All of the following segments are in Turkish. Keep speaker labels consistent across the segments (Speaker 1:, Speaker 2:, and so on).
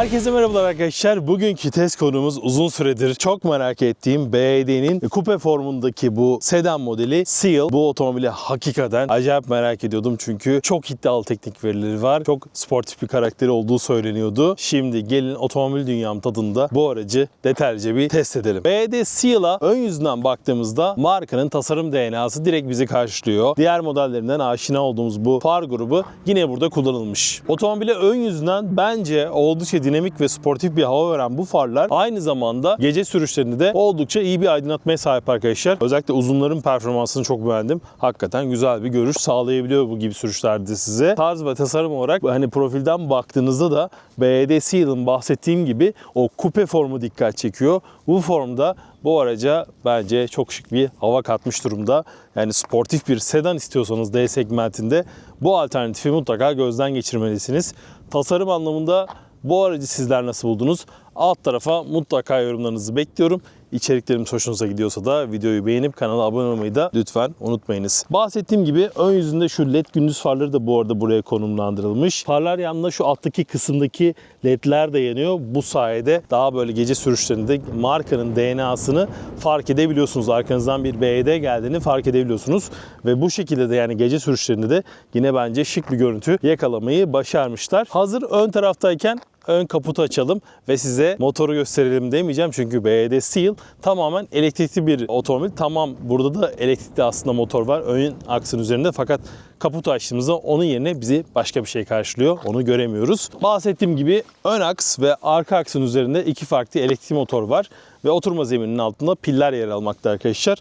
Speaker 1: Herkese merhabalar arkadaşlar. Bugünkü test konumuz uzun süredir çok merak ettiğim BYD'nin kupe formundaki bu sedan modeli Seal. Bu otomobili hakikaten acayip merak ediyordum çünkü çok iddialı teknik verileri var. Çok sportif bir karakteri olduğu söyleniyordu. Şimdi gelin otomobil dünyam tadında bu aracı detaylıca bir test edelim. BYD Seal'a ön yüzünden baktığımızda markanın tasarım DNA'sı direkt bizi karşılıyor. Diğer modellerinden aşina olduğumuz bu far grubu yine burada kullanılmış. Otomobile ön yüzünden bence oldukça dinamik ve sportif bir hava veren bu farlar aynı zamanda gece sürüşlerinde de oldukça iyi bir aydınlatmaya sahip arkadaşlar. Özellikle uzunların performansını çok beğendim. Hakikaten güzel bir görüş sağlayabiliyor bu gibi sürüşlerde size. Tarz ve tasarım olarak hani profilden baktığınızda da BYD Seal'ın bahsettiğim gibi o kupe formu dikkat çekiyor. Bu formda bu araca bence çok şık bir hava katmış durumda. Yani sportif bir sedan istiyorsanız D segmentinde bu alternatifi mutlaka gözden geçirmelisiniz. Tasarım anlamında bu aracı sizler nasıl buldunuz? Alt tarafa mutlaka yorumlarınızı bekliyorum. İçeriklerimiz hoşunuza gidiyorsa da videoyu beğenip kanala abone olmayı da lütfen unutmayınız. Bahsettiğim gibi ön yüzünde şu led gündüz farları da bu arada buraya konumlandırılmış. Farlar yanında şu alttaki kısımdaki ledler de yanıyor. Bu sayede daha böyle gece sürüşlerinde markanın DNA'sını fark edebiliyorsunuz. Arkanızdan bir BYD geldiğini fark edebiliyorsunuz. Ve bu şekilde de yani gece sürüşlerinde de yine bence şık bir görüntü yakalamayı başarmışlar. Hazır ön taraftayken ön kaputu açalım ve size motoru gösterelim demeyeceğim. Çünkü BYD Seal tamamen elektrikli bir otomobil. Tamam burada da elektrikli aslında motor var ön aksın üzerinde fakat kaputu açtığımızda onun yerine bizi başka bir şey karşılıyor. Onu göremiyoruz. Bahsettiğim gibi ön aks ve arka aksın üzerinde iki farklı elektrikli motor var ve oturma zemininin altında piller yer almakta arkadaşlar.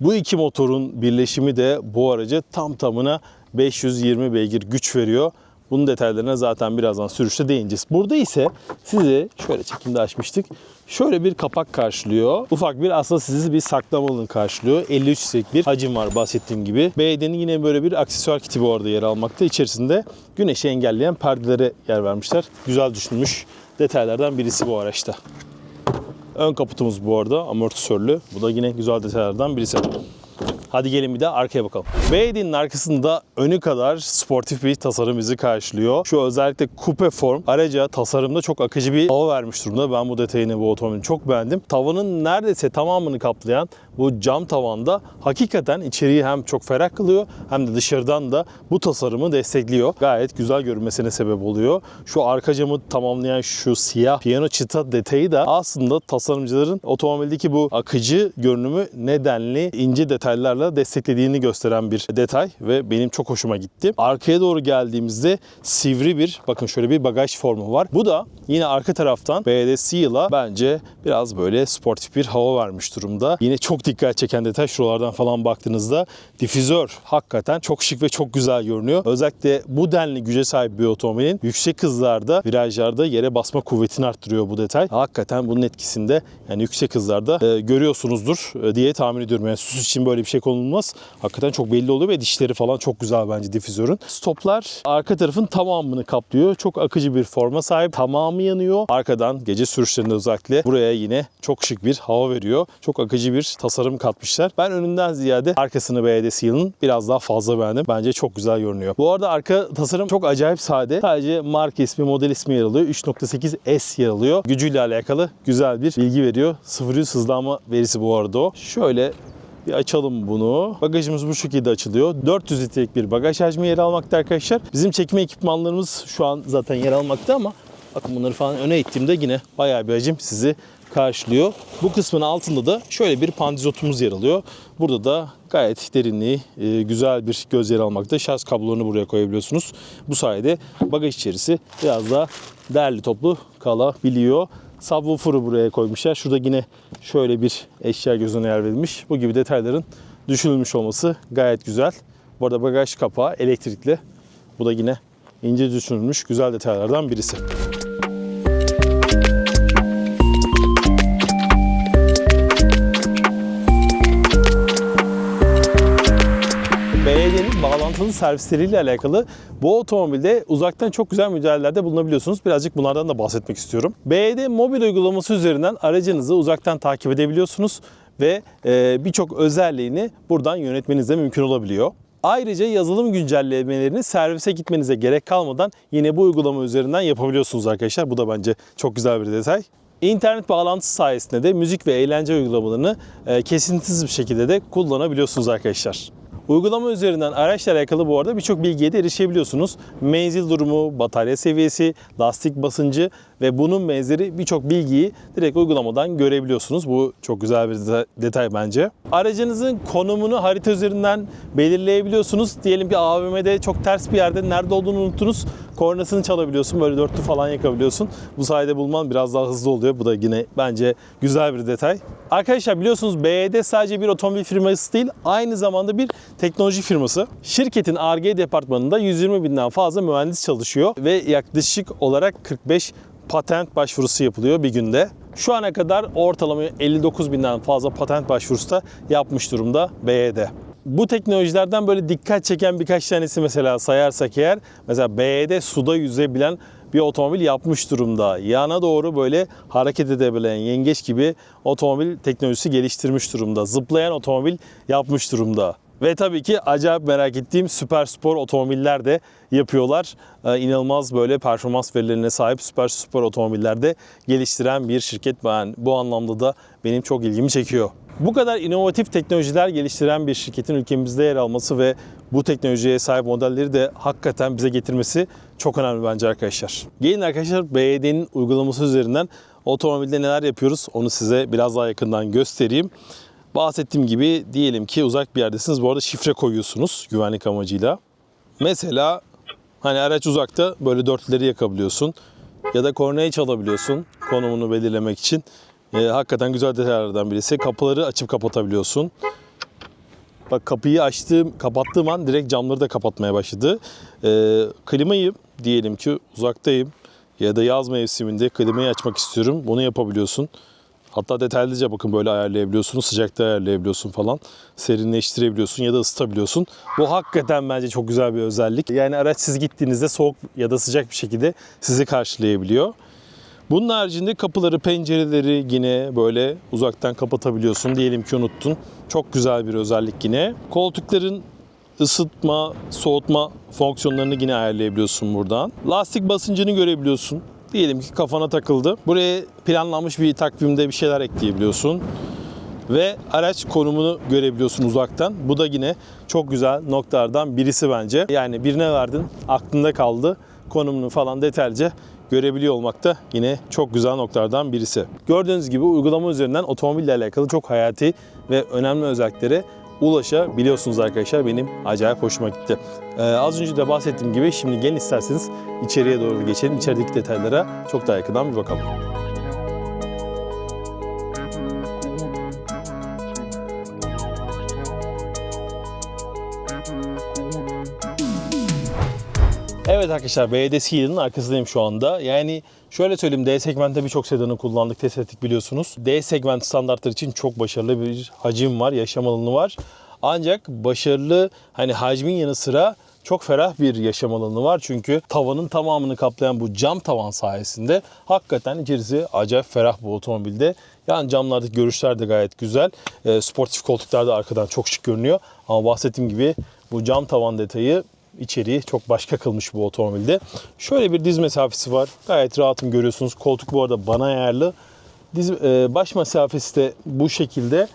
Speaker 1: Bu iki motorun birleşimi de bu aracı tam tamına 520 beygir güç veriyor. Bunun detaylarına zaten birazdan sürüşte değineceğiz. Burada ise sizi şöyle çekimde açmıştık. Şöyle bir kapak karşılıyor. Ufak bir aslında sizi bir saklama alanı karşılıyor. 53 litrelik bir hacim var bahsettiğim gibi. BYD'nin yine böyle bir aksesuar kiti bu arada yer almakta. İçerisinde güneşi engelleyen perdelere yer vermişler. Güzel düşünülmüş detaylardan birisi bu araçta. Ön kaputumuz bu arada amortisörlü. Bu da yine güzel detaylardan birisi. Hadi gelin bir de arkaya bakalım. BYD'nin arkasında önü kadar sportif bir tasarım bizi karşılıyor. Şu özellikle kupe form araca tasarımda çok akıcı bir hava vermiş durumda. Ben bu detayını bu otomobilin çok beğendim. Tavanın neredeyse tamamını kaplayan bu cam tavanda hakikaten içeriği hem çok ferah kılıyor hem de dışarıdan da bu tasarımı destekliyor. Gayet güzel görünmesine sebep oluyor. Şu arka camı tamamlayan şu siyah piyano çıta detayı da aslında tasarımcıların otomobildeki bu akıcı görünümü nedenli ince detaylarla desteklediğini gösteren bir detay ve benim çok hoşuma gitti. Arkaya doğru geldiğimizde sivri bir bakın şöyle bir bagaj formu var. Bu da yine arka taraftan BYD Seal'a bence biraz böyle sportif bir hava vermiş durumda. Yine çok dikkat çeken detay şuralardan falan baktığınızda difüzör hakikaten çok şık ve çok güzel görünüyor. Özellikle bu denli güce sahip bir otomobilin yüksek hızlarda, virajlarda yere basma kuvvetini arttırıyor bu detay. Hakikaten bunun etkisinde yani yüksek hızlarda e, görüyorsunuzdur e, diye tahmin ediyorum. Yani süs için böyle bir şey konulmaz. Hakikaten çok belli oluyor ve dişleri falan çok güzel bence difüzörün. Stoplar arka tarafın tamamını kaplıyor. Çok akıcı bir forma sahip. Tamamı yanıyor. Arkadan gece sürüşlerinde özellikle buraya yine çok şık bir hava veriyor. Çok akıcı bir tasarım katmışlar. Ben önünden ziyade arkasını BYD Seal'ın biraz daha fazla beğendim. Bence çok güzel görünüyor. Bu arada arka tasarım çok acayip sade. Sadece marka ismi, model ismi yer alıyor. 3.8 S yer alıyor. Gücüyle alakalı güzel bir bilgi veriyor. 0 hızlanma verisi bu arada o. Şöyle bir açalım bunu. Bagajımız bu şekilde açılıyor. 400 litrelik bir bagaj hacmi yer almakta arkadaşlar. Bizim çekme ekipmanlarımız şu an zaten yer almakta ama bakın bunları falan öne ittiğimde yine bayağı bir hacim sizi karşılıyor. Bu kısmın altında da şöyle bir pandizotumuz yer alıyor. Burada da gayet derinliği e, güzel bir göz yer almakta. Şarj kablolarını buraya koyabiliyorsunuz. Bu sayede bagaj içerisi biraz daha derli toplu kalabiliyor. Subwoofer'ı buraya koymuşlar. Şurada yine şöyle bir eşya gözüne yer verilmiş. Bu gibi detayların düşünülmüş olması gayet güzel. Bu arada bagaj kapağı elektrikli. Bu da yine ince düşünülmüş güzel detaylardan birisi. Bağlantılı servisleriyle alakalı bu otomobilde uzaktan çok güzel müdahalelerde bulunabiliyorsunuz. Birazcık bunlardan da bahsetmek istiyorum. BYD mobil uygulaması üzerinden aracınızı uzaktan takip edebiliyorsunuz ve e, birçok özelliğini buradan yönetmeniz de mümkün olabiliyor. Ayrıca yazılım güncellemelerini servise gitmenize gerek kalmadan yine bu uygulama üzerinden yapabiliyorsunuz arkadaşlar. Bu da bence çok güzel bir detay. İnternet bağlantısı sayesinde de müzik ve eğlence uygulamalarını e, kesintisiz bir şekilde de kullanabiliyorsunuz arkadaşlar. Uygulama üzerinden araçla alakalı bu arada birçok bilgiye de erişebiliyorsunuz. Menzil durumu, batarya seviyesi, lastik basıncı ve bunun benzeri birçok bilgiyi direkt uygulamadan görebiliyorsunuz. Bu çok güzel bir deta- detay bence. Aracınızın konumunu harita üzerinden belirleyebiliyorsunuz. Diyelim ki AVM'de çok ters bir yerde nerede olduğunu unuttunuz. Kornasını çalabiliyorsun. Böyle dörtlü falan yakabiliyorsun. Bu sayede bulman biraz daha hızlı oluyor. Bu da yine bence güzel bir detay. Arkadaşlar biliyorsunuz BYD sadece bir otomobil firması değil, aynı zamanda bir teknoloji firması. Şirketin R&D departmanında 120 binden fazla mühendis çalışıyor ve yaklaşık olarak 45 patent başvurusu yapılıyor bir günde. Şu ana kadar ortalama 59 binden fazla patent başvurusu da yapmış durumda BYD. Bu teknolojilerden böyle dikkat çeken birkaç tanesi mesela sayarsak eğer mesela BYD suda yüzebilen bir otomobil yapmış durumda. Yana doğru böyle hareket edebilen yengeç gibi otomobil teknolojisi geliştirmiş durumda. Zıplayan otomobil yapmış durumda. Ve tabii ki acayip merak ettiğim süper spor otomobiller de yapıyorlar. Ee, inanılmaz böyle performans verilerine sahip süper spor otomobiller de geliştiren bir şirket. Ben bu anlamda da benim çok ilgimi çekiyor. Bu kadar inovatif teknolojiler geliştiren bir şirketin ülkemizde yer alması ve bu teknolojiye sahip modelleri de hakikaten bize getirmesi çok önemli bence arkadaşlar. Gelin arkadaşlar BYD'nin uygulaması üzerinden otomobilde neler yapıyoruz onu size biraz daha yakından göstereyim. Bahsettiğim gibi diyelim ki uzak bir yerdesiniz. Bu arada şifre koyuyorsunuz güvenlik amacıyla. Mesela hani araç uzakta böyle dörtleri yakabiliyorsun. Ya da kornayı çalabiliyorsun konumunu belirlemek için. Ee, hakikaten güzel detaylardan birisi. Kapıları açıp kapatabiliyorsun. Bak kapıyı açtığım, kapattığım an direkt camları da kapatmaya başladı. Ee, klimayı diyelim ki uzaktayım ya da yaz mevsiminde klimayı açmak istiyorum. Bunu yapabiliyorsun. Hatta detaylıca bakın böyle ayarlayabiliyorsunuz. Sıcaklığı ayarlayabiliyorsun falan. Serinleştirebiliyorsun ya da ısıtabiliyorsun. Bu hakikaten bence çok güzel bir özellik. Yani araç siz gittiğinizde soğuk ya da sıcak bir şekilde sizi karşılayabiliyor. Bunun haricinde kapıları, pencereleri yine böyle uzaktan kapatabiliyorsun. Diyelim ki unuttun. Çok güzel bir özellik yine. Koltukların ısıtma, soğutma fonksiyonlarını yine ayarlayabiliyorsun buradan. Lastik basıncını görebiliyorsun. Diyelim ki kafana takıldı. Buraya planlanmış bir takvimde bir şeyler ekleyebiliyorsun. Ve araç konumunu görebiliyorsun uzaktan. Bu da yine çok güzel noktalardan birisi bence. Yani birine verdin, aklında kaldı. Konumunu falan detaylıca görebiliyor olmak da yine çok güzel noktalardan birisi. Gördüğünüz gibi uygulama üzerinden otomobille alakalı çok hayati ve önemli özelliklere ulaşabiliyorsunuz arkadaşlar. Benim acayip hoşuma gitti. Ee, az önce de bahsettiğim gibi şimdi gelin isterseniz içeriye doğru geçelim. İçerideki detaylara çok daha yakından bir bakalım. Evet arkadaşlar BYD Seal'ın arkasındayım şu anda. Yani şöyle söyleyeyim D segmentte birçok sedanı kullandık, test ettik biliyorsunuz. D segment standartları için çok başarılı bir hacim var, yaşam alanı var. Ancak başarılı hani hacmin yanı sıra çok ferah bir yaşam alanı var. Çünkü tavanın tamamını kaplayan bu cam tavan sayesinde hakikaten içerisi acayip ferah bu otomobilde. Yani camlardaki görüşler de gayet güzel. E, sportif koltuklar da arkadan çok şık görünüyor. Ama bahsettiğim gibi bu cam tavan detayı içeriği çok başka kılmış bu otomobilde. Şöyle bir diz mesafesi var. Gayet rahatım görüyorsunuz. Koltuk bu arada bana ayarlı. Diz, e, baş mesafesi de bu şekilde.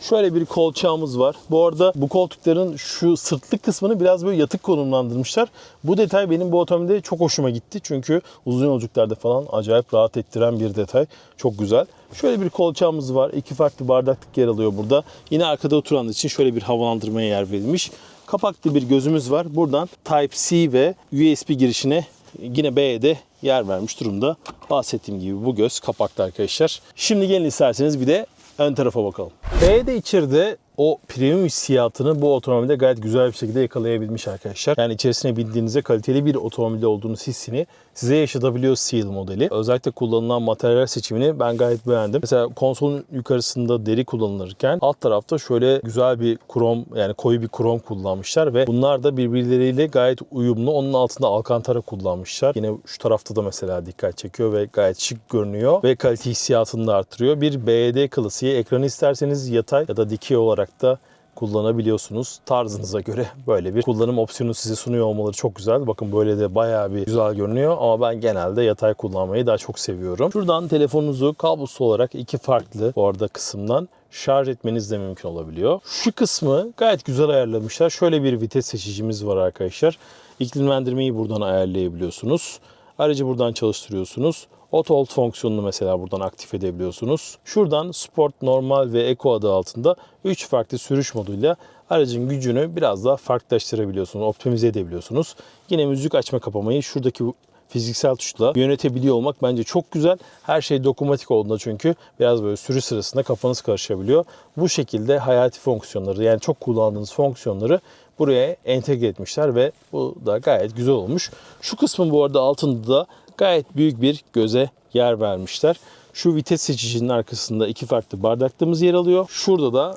Speaker 1: Şöyle bir kolçağımız var. Bu arada bu koltukların şu sırtlık kısmını biraz böyle yatık konumlandırmışlar. Bu detay benim bu otomobilde çok hoşuma gitti. Çünkü uzun yolculuklarda falan acayip rahat ettiren bir detay. Çok güzel. Şöyle bir kolçağımız var. İki farklı bardaklık yer alıyor burada. Yine arkada oturan için şöyle bir havalandırmaya yer verilmiş. Kapaklı bir gözümüz var. Buradan Type-C ve USB girişine yine B'ye de yer vermiş durumda. Bahsettiğim gibi bu göz kapaklı arkadaşlar. Şimdi gelin isterseniz bir de ön tarafa bakalım. B'de içeride o premium hissiyatını bu otomobilde gayet güzel bir şekilde yakalayabilmiş arkadaşlar. Yani içerisine bindiğinizde kaliteli bir otomobilde olduğunuz hissini size yaşatabiliyor Seal modeli. Özellikle kullanılan materyal seçimini ben gayet beğendim. Mesela konsolun yukarısında deri kullanılırken alt tarafta şöyle güzel bir krom yani koyu bir krom kullanmışlar ve bunlar da birbirleriyle gayet uyumlu. Onun altında alkantara kullanmışlar. Yine şu tarafta da mesela dikkat çekiyor ve gayet şık görünüyor ve kalite hissiyatını da artırıyor. Bir BYD klasiği ekranı isterseniz yatay ya da dikey olarak da kullanabiliyorsunuz. Tarzınıza göre böyle bir kullanım opsiyonu size sunuyor olmaları çok güzel. Bakın böyle de bayağı bir güzel görünüyor ama ben genelde yatay kullanmayı daha çok seviyorum. Şuradan telefonunuzu kablosuz olarak iki farklı bu arada kısımdan şarj etmeniz de mümkün olabiliyor. Şu kısmı gayet güzel ayarlamışlar. Şöyle bir vites seçicimiz var arkadaşlar. İklimlendirmeyi buradan ayarlayabiliyorsunuz. Aracı buradan çalıştırıyorsunuz. Auto Hold fonksiyonunu mesela buradan aktif edebiliyorsunuz. Şuradan Sport, Normal ve Eco adı altında 3 farklı sürüş moduyla aracın gücünü biraz daha farklılaştırabiliyorsunuz, optimize edebiliyorsunuz. Yine müzik açma kapamayı şuradaki fiziksel tuşla yönetebiliyor olmak bence çok güzel. Her şey dokunmatik olduğunda çünkü biraz böyle sürü sırasında kafanız karışabiliyor. Bu şekilde hayati fonksiyonları yani çok kullandığınız fonksiyonları buraya entegre etmişler ve bu da gayet güzel olmuş. Şu kısmın bu arada altında da gayet büyük bir göze yer vermişler. Şu vites seçicinin arkasında iki farklı bardaklığımız yer alıyor. Şurada da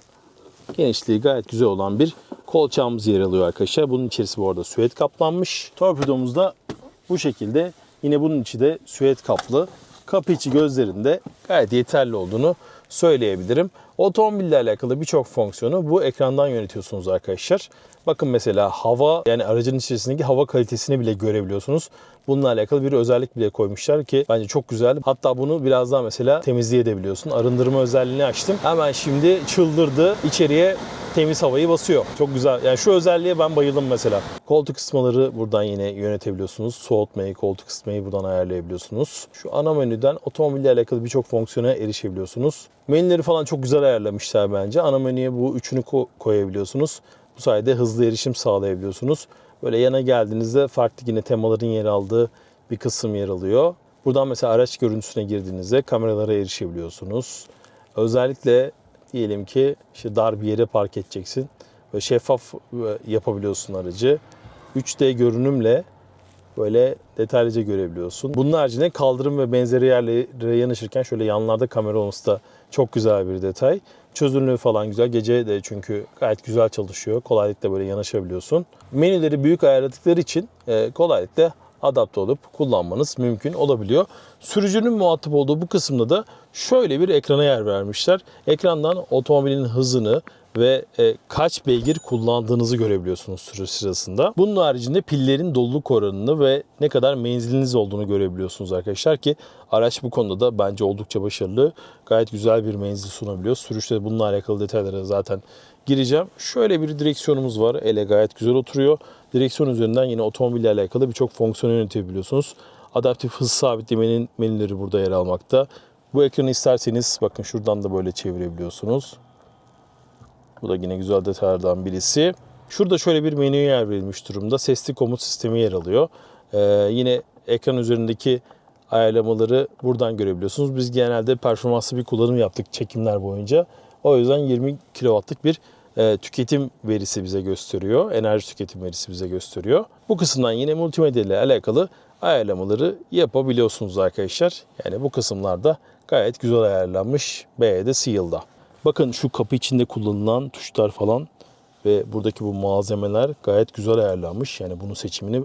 Speaker 1: genişliği gayet güzel olan bir kolçağımız yer alıyor arkadaşlar. Bunun içerisi bu arada süet kaplanmış. Torpidomuz da bu şekilde. Yine bunun içi de süet kaplı. Kapı içi gözlerinde gayet yeterli olduğunu söyleyebilirim. Otomobille alakalı birçok fonksiyonu bu ekrandan yönetiyorsunuz arkadaşlar. Bakın mesela hava yani aracın içerisindeki hava kalitesini bile görebiliyorsunuz. Bununla alakalı bir özellik bile koymuşlar ki bence çok güzel. Hatta bunu biraz daha mesela temizleyebiliyorsun. Arındırma özelliğini açtım. Hemen şimdi çıldırdı. İçeriye temiz havayı basıyor. Çok güzel. Yani şu özelliğe ben bayıldım mesela. Koltuk ısıtmaları buradan yine yönetebiliyorsunuz. Soğutmayı, koltuk ısıtmayı buradan ayarlayabiliyorsunuz. Şu ana menüden otomobille alakalı birçok fonksiyona erişebiliyorsunuz. Menüleri falan çok güzel ayarlamışlar bence. Ana menüye bu üçünü ko- koyabiliyorsunuz. Bu sayede hızlı erişim sağlayabiliyorsunuz. Böyle yana geldiğinizde farklı yine temaların yer aldığı bir kısım yer alıyor. Buradan mesela araç görüntüsüne girdiğinizde kameralara erişebiliyorsunuz. Özellikle diyelim ki işte dar bir yere park edeceksin. Böyle şeffaf e, yapabiliyorsun aracı. 3D görünümle böyle detaylıca görebiliyorsun. Bunun haricinde kaldırım ve benzeri yerlere yanaşırken şöyle yanlarda kamera olması da çok güzel bir detay. Çözünürlüğü falan güzel. Gece de çünkü gayet güzel çalışıyor. Kolaylıkla böyle yanaşabiliyorsun. Menüleri büyük ayarladıkları için e, kolaylıkla adapte olup kullanmanız mümkün olabiliyor. Sürücünün muhatap olduğu bu kısımda da şöyle bir ekrana yer vermişler. Ekrandan otomobilin hızını ve e, kaç beygir kullandığınızı görebiliyorsunuz sürü sırasında. Bunun haricinde pillerin doluluk oranını ve ne kadar menziliniz olduğunu görebiliyorsunuz arkadaşlar ki araç bu konuda da bence oldukça başarılı. Gayet güzel bir menzil sunabiliyor. Sürüşte bununla alakalı detaylara zaten gireceğim. Şöyle bir direksiyonumuz var. Ele gayet güzel oturuyor. Direksiyon üzerinden yine otomobille alakalı birçok fonksiyon yönetebiliyorsunuz. Adaptif hız sabitlemenin menüleri burada yer almakta. Bu ekranı isterseniz bakın şuradan da böyle çevirebiliyorsunuz. Bu da yine güzel detaylardan birisi. Şurada şöyle bir menüye yer verilmiş durumda. Sesli komut sistemi yer alıyor. Ee, yine ekran üzerindeki ayarlamaları buradan görebiliyorsunuz. Biz genelde performanslı bir kullanım yaptık çekimler boyunca. O yüzden 20 kW'lık bir e, tüketim verisi bize gösteriyor. Enerji tüketim verisi bize gösteriyor. Bu kısımdan yine multimedya ile alakalı ayarlamaları yapabiliyorsunuz arkadaşlar. Yani bu kısımlarda gayet güzel ayarlanmış BYD Seal'da. Bakın şu kapı içinde kullanılan tuşlar falan ve buradaki bu malzemeler gayet güzel ayarlanmış. Yani bunun seçimini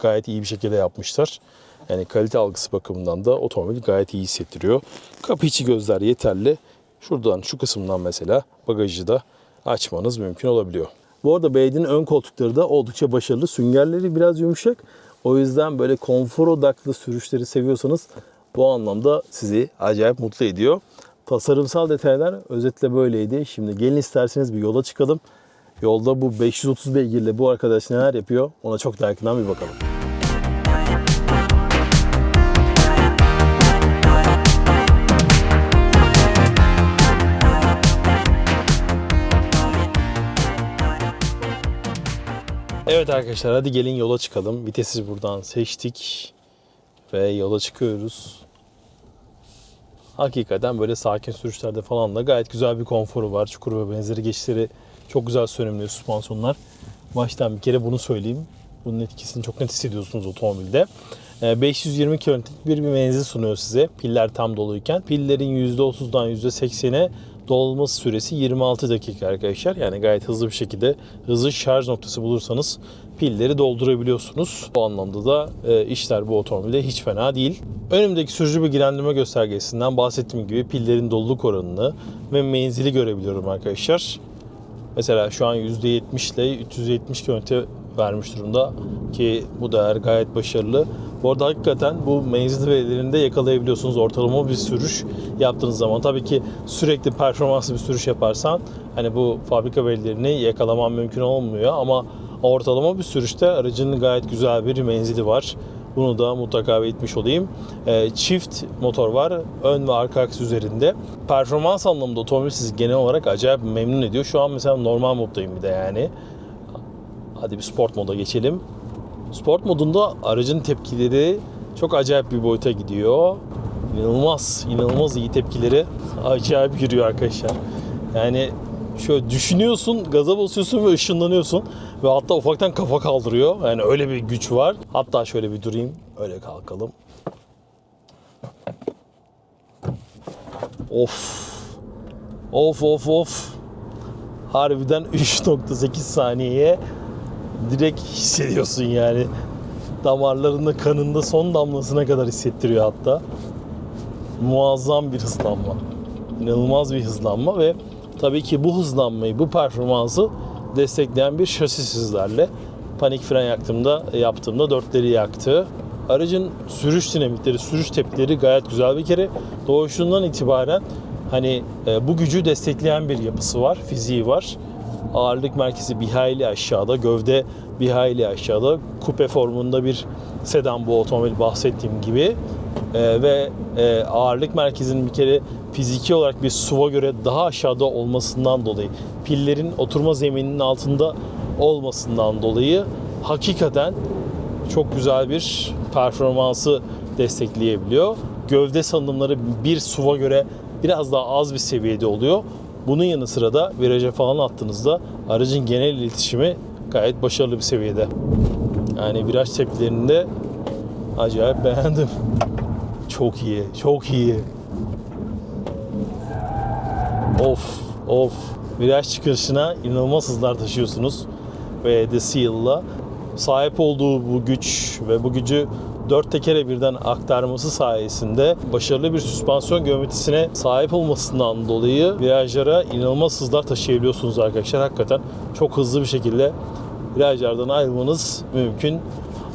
Speaker 1: gayet iyi bir şekilde yapmışlar. Yani kalite algısı bakımından da otomobil gayet iyi hissettiriyor. Kapı içi gözler yeterli. Şuradan şu kısımdan mesela bagajı da açmanız mümkün olabiliyor. Bu arada BYD'nin ön koltukları da oldukça başarılı. Süngerleri biraz yumuşak. O yüzden böyle konfor odaklı sürüşleri seviyorsanız bu anlamda sizi acayip mutlu ediyor. Tasarımsal detaylar özetle böyleydi. Şimdi gelin isterseniz bir yola çıkalım. Yolda bu 530 beygirle bu arkadaş neler yapıyor ona çok daha yakından bir bakalım. Evet arkadaşlar hadi gelin yola çıkalım. Vitesi buradan seçtik ve yola çıkıyoruz. Hakikaten böyle sakin sürüşlerde falan da gayet güzel bir konforu var. Çukur ve benzeri geçişleri çok güzel sönümlü süspansiyonlar. Baştan bir kere bunu söyleyeyim. Bunun etkisini çok net hissediyorsunuz otomobilde. Ee, 520 kilometrelik bir, bir menzil sunuyor size piller tam doluyken. Pillerin %30'dan %80'e dolması süresi 26 dakika arkadaşlar. Yani gayet hızlı bir şekilde hızlı şarj noktası bulursanız pilleri doldurabiliyorsunuz. Bu anlamda da e, işler bu otomobilde hiç fena değil. Önümdeki sürücü bilgilendirme göstergesinden bahsettiğim gibi pillerin doluluk oranını ve menzili görebiliyorum arkadaşlar. Mesela şu an %70 ile 370 km vermiş durumda ki bu değer gayet başarılı. Bu arada hakikaten bu menzil verilerinde yakalayabiliyorsunuz ortalama bir sürüş yaptığınız zaman. Tabii ki sürekli performanslı bir sürüş yaparsan hani bu fabrika verilerini yakalaman mümkün olmuyor ama ortalama bir sürüşte aracın gayet güzel bir menzili var. Bunu da mutlaka belirtmiş olayım. Ee, çift motor var. Ön ve arka aks üzerinde. Performans anlamında otomobil sizi genel olarak acayip memnun ediyor. Şu an mesela normal moddayım bir de yani. Hadi bir sport moda geçelim. Sport modunda aracın tepkileri çok acayip bir boyuta gidiyor. İnanılmaz, inanılmaz iyi tepkileri acayip yürüyor arkadaşlar. Yani şöyle düşünüyorsun, gaza basıyorsun ve ışınlanıyorsun. Ve hatta ufaktan kafa kaldırıyor. Yani öyle bir güç var. Hatta şöyle bir durayım, öyle kalkalım. Of. Of of of. Harbiden 3.8 saniyeye direkt hissediyorsun yani. Damarlarında, kanında son damlasına kadar hissettiriyor hatta. Muazzam bir hızlanma. İnanılmaz bir hızlanma ve tabii ki bu hızlanmayı, bu performansı destekleyen bir şasi sizlerle. Panik fren yaktığımda, yaptığımda dörtleri yaktı. Aracın sürüş dinamikleri, sürüş tepkileri gayet güzel bir kere. Doğuşundan itibaren hani e, bu gücü destekleyen bir yapısı var, fiziği var. Ağırlık merkezi bir hayli aşağıda, gövde bir hayli aşağıda. Kupe formunda bir sedan bu otomobil bahsettiğim gibi. Ee, ve e, ağırlık merkezinin bir kere fiziki olarak bir SUV'a göre daha aşağıda olmasından dolayı, pillerin oturma zemininin altında olmasından dolayı hakikaten çok güzel bir performansı destekleyebiliyor. Gövde salınımları bir SUV'a göre biraz daha az bir seviyede oluyor. Bunun yanı sıra da viraja falan attığınızda aracın genel iletişimi gayet başarılı bir seviyede. Yani viraj tepkilerini de acayip beğendim. Çok iyi, çok iyi. Of, of. Viraj çıkışına inanılmaz hızlar taşıyorsunuz. Ve The Seal'la sahip olduğu bu güç ve bu gücü dört tekere birden aktarması sayesinde başarılı bir süspansiyon geometrisine sahip olmasından dolayı virajlara inanılmaz hızlar taşıyabiliyorsunuz arkadaşlar. Hakikaten çok hızlı bir şekilde virajlardan ayrılmanız mümkün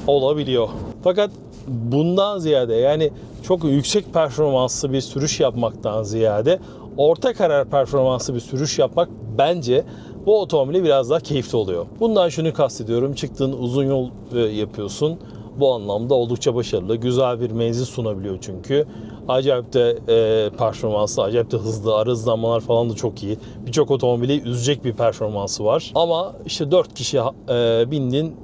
Speaker 1: olabiliyor. Fakat bundan ziyade yani çok yüksek performanslı bir sürüş yapmaktan ziyade orta karar performanslı bir sürüş yapmak bence bu otomobile biraz daha keyifli oluyor. Bundan şunu kastediyorum. Çıktığın uzun yol e, yapıyorsun. Bu anlamda oldukça başarılı. Güzel bir menzil sunabiliyor çünkü. Acayip de e, performanslı, acayip de hızlı. Ara hızlanmalar falan da çok iyi. Birçok otomobili üzecek bir performansı var. Ama işte 4 kişi e, bindin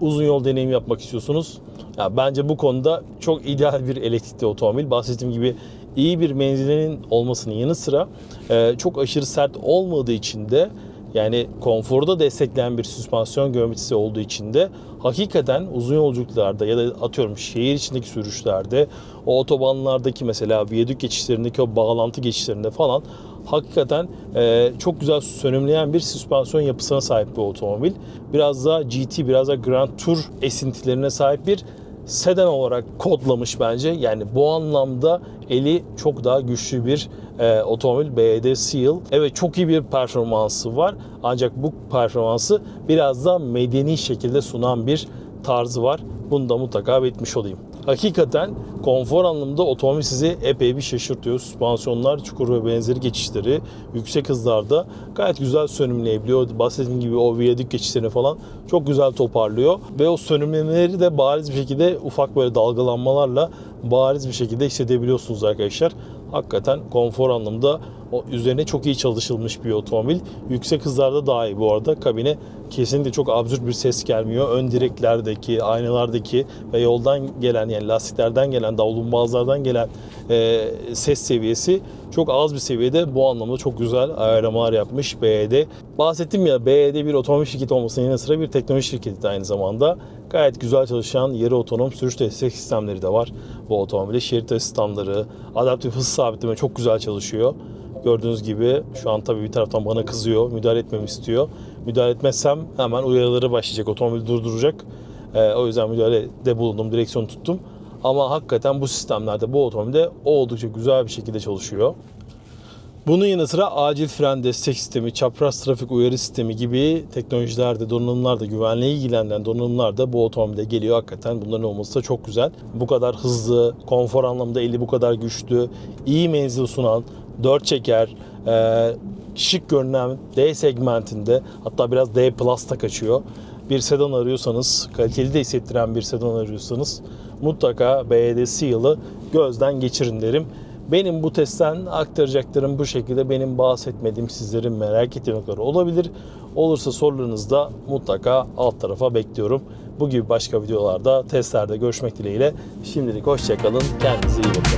Speaker 1: uzun yol deneyim yapmak istiyorsunuz. Ya bence bu konuda çok ideal bir elektrikli otomobil. Bahsettiğim gibi iyi bir menzilinin olmasının yanı sıra e, çok aşırı sert olmadığı için de yani konforda destekleyen bir süspansiyon geometrisi olduğu için de hakikaten uzun yolculuklarda ya da atıyorum şehir içindeki sürüşlerde o otobanlardaki mesela viyadük geçişlerindeki o bağlantı geçişlerinde falan hakikaten e, çok güzel sönümleyen bir süspansiyon yapısına sahip bir otomobil. Biraz da GT, biraz da Grand Tour esintilerine sahip bir sedan olarak kodlamış bence. Yani bu anlamda eli çok daha güçlü bir e, otomobil BYD Seal. Evet çok iyi bir performansı var. Ancak bu performansı biraz da medeni şekilde sunan bir tarzı var. Bunu da mutlaka belirtmiş olayım. Hakikaten konfor anlamında otomobil sizi epey bir şaşırtıyor. Süspansiyonlar, çukur ve benzeri geçişleri yüksek hızlarda gayet güzel sönümleyebiliyor. Bahsettiğim gibi o viyadük geçişlerini falan çok güzel toparlıyor. Ve o sönümlemeleri de bariz bir şekilde ufak böyle dalgalanmalarla bariz bir şekilde hissedebiliyorsunuz arkadaşlar. Hakikaten konfor anlamında o üzerine çok iyi çalışılmış bir otomobil. Yüksek hızlarda daha iyi bu arada. Kabine kesinlikle çok absürt bir ses gelmiyor. Ön direklerdeki, aynalardaki ve yoldan gelen yani lastiklerden gelen, davlumbazlardan gelen e, ses seviyesi çok az bir seviyede. Bu anlamda çok güzel ayarlamalar yapmış BYD. Bahsettim ya BYD bir otomobil şirketi olmasının yanı sıra bir teknoloji şirketi de aynı zamanda. Gayet güzel çalışan yarı otonom sürüş destek sistemleri de var bu otomobilde. Şerit asistanları, adaptif hız sabitleme çok güzel çalışıyor. Gördüğünüz gibi şu an tabii bir taraftan bana kızıyor, müdahale etmemi istiyor. Müdahale etmezsem hemen uyarıları başlayacak, otomobil durduracak. Ee, o yüzden müdahalede bulundum, direksiyonu tuttum. Ama hakikaten bu sistemlerde, bu otomobilde oldukça güzel bir şekilde çalışıyor. Bunun yanı sıra acil fren destek sistemi, çapraz trafik uyarı sistemi gibi teknolojiler de, donanımlar da, güvenliğe ilgilenen donanımlar da bu otomobilde geliyor. Hakikaten bunların olması da çok güzel. Bu kadar hızlı, konfor anlamında eli bu kadar güçlü, iyi menzil sunan, 4 çeker, e, şık görünen D segmentinde hatta biraz D Plus'ta kaçıyor. Bir sedan arıyorsanız, kaliteli de hissettiren bir sedan arıyorsanız mutlaka BYD Seal'ı gözden geçirin derim. Benim bu testten aktaracaklarım bu şekilde. Benim bahsetmediğim sizlerin merak ettiği noktalar olabilir. Olursa sorularınızı da mutlaka alt tarafa bekliyorum. Bu gibi başka videolarda, testlerde görüşmek dileğiyle. Şimdilik hoşçakalın. Kendinize iyi bakın.